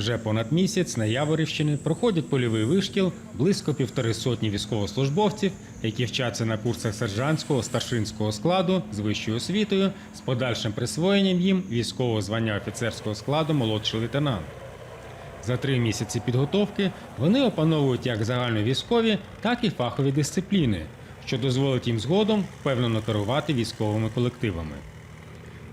Вже понад місяць на Яворівщині проходять польовий вишкіл близько півтори сотні військовослужбовців, які вчаться на курсах сержантського старшинського складу з вищою освітою з подальшим присвоєнням їм військового звання офіцерського складу молодший лейтенант. За три місяці підготовки вони опановують як загальновійськові, так і фахові дисципліни, що дозволить їм згодом впевнено керувати військовими колективами.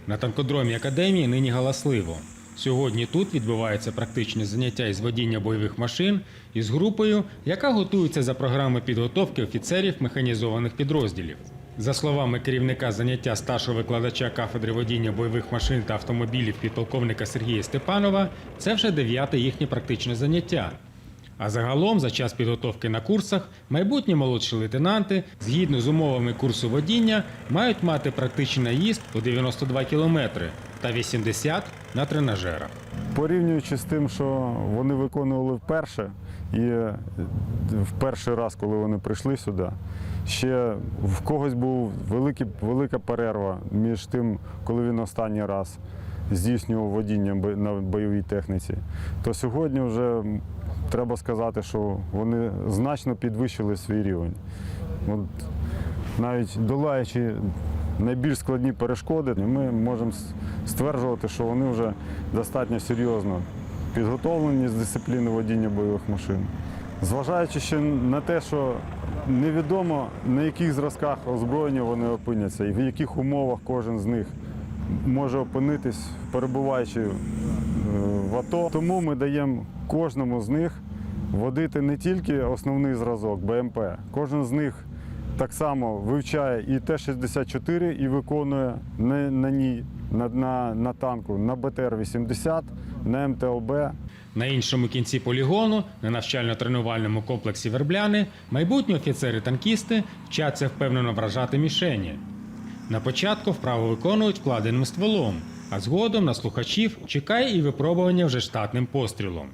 На танкодромі академії нині галасливо. Сьогодні тут відбуваються практичні заняття із водіння бойових машин із групою, яка готується за програмою підготовки офіцерів механізованих підрозділів. За словами керівника заняття старшого викладача кафедри водіння бойових машин та автомобілів підполковника Сергія Степанова, це вже дев'яте їхнє практичне заняття. А загалом, за час підготовки на курсах, майбутні молодші лейтенанти, згідно з умовами курсу водіння, мають мати практичний наїзд у 92 кілометри та 80 на тренажерах. Порівнюючи з тим, що вони виконували вперше, і е, в перший раз, коли вони прийшли сюди, ще в когось був великий, велика перерва між тим, коли він останній раз здійснював водіння на бойовій техніці, то сьогодні вже треба сказати, що вони значно підвищили свій рівень. От навіть долаючи найбільш складні перешкоди, ми можемо стверджувати, що вони вже достатньо серйозно підготовлені з дисципліни водіння бойових машин. Зважаючи ще на те, що невідомо на яких зразках озброєння вони опиняться і в яких умовах кожен з них може опинитись, перебуваючи е, в АТО. Тому ми даємо кожному з них водити не тільки основний зразок БМП, кожен з них так само вивчає і Т-64 і виконує на, на ній, на, на, на танку, на БТР-80, на МТЛБ. На іншому кінці полігону, на навчально-тренувальному комплексі Вербляни, майбутні офіцери-танкісти вчаться впевнено вражати мішені. На початку вправо виконують вкладеним стволом, а згодом на слухачів чекає і випробування вже штатним пострілом.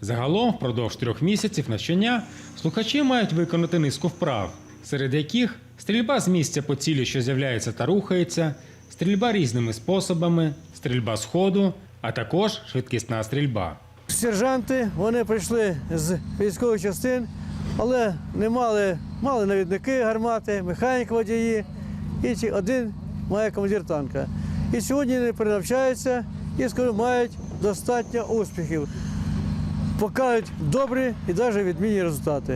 Загалом, впродовж трьох місяців навчання, слухачі мають виконати низку вправ, серед яких стрільба з місця по цілі, що з'являється та рухається, стрільба різними способами, стрільба з ходу, а також швидкісна стрільба. Сержанти вони прийшли з військових частин, але не мали, мали навідники гармати, механік водії, і один має командир танка. І сьогодні вони перенавчаються і скажу, мають достатньо успіхів. Покажуть добрі і навіть відмінні результати.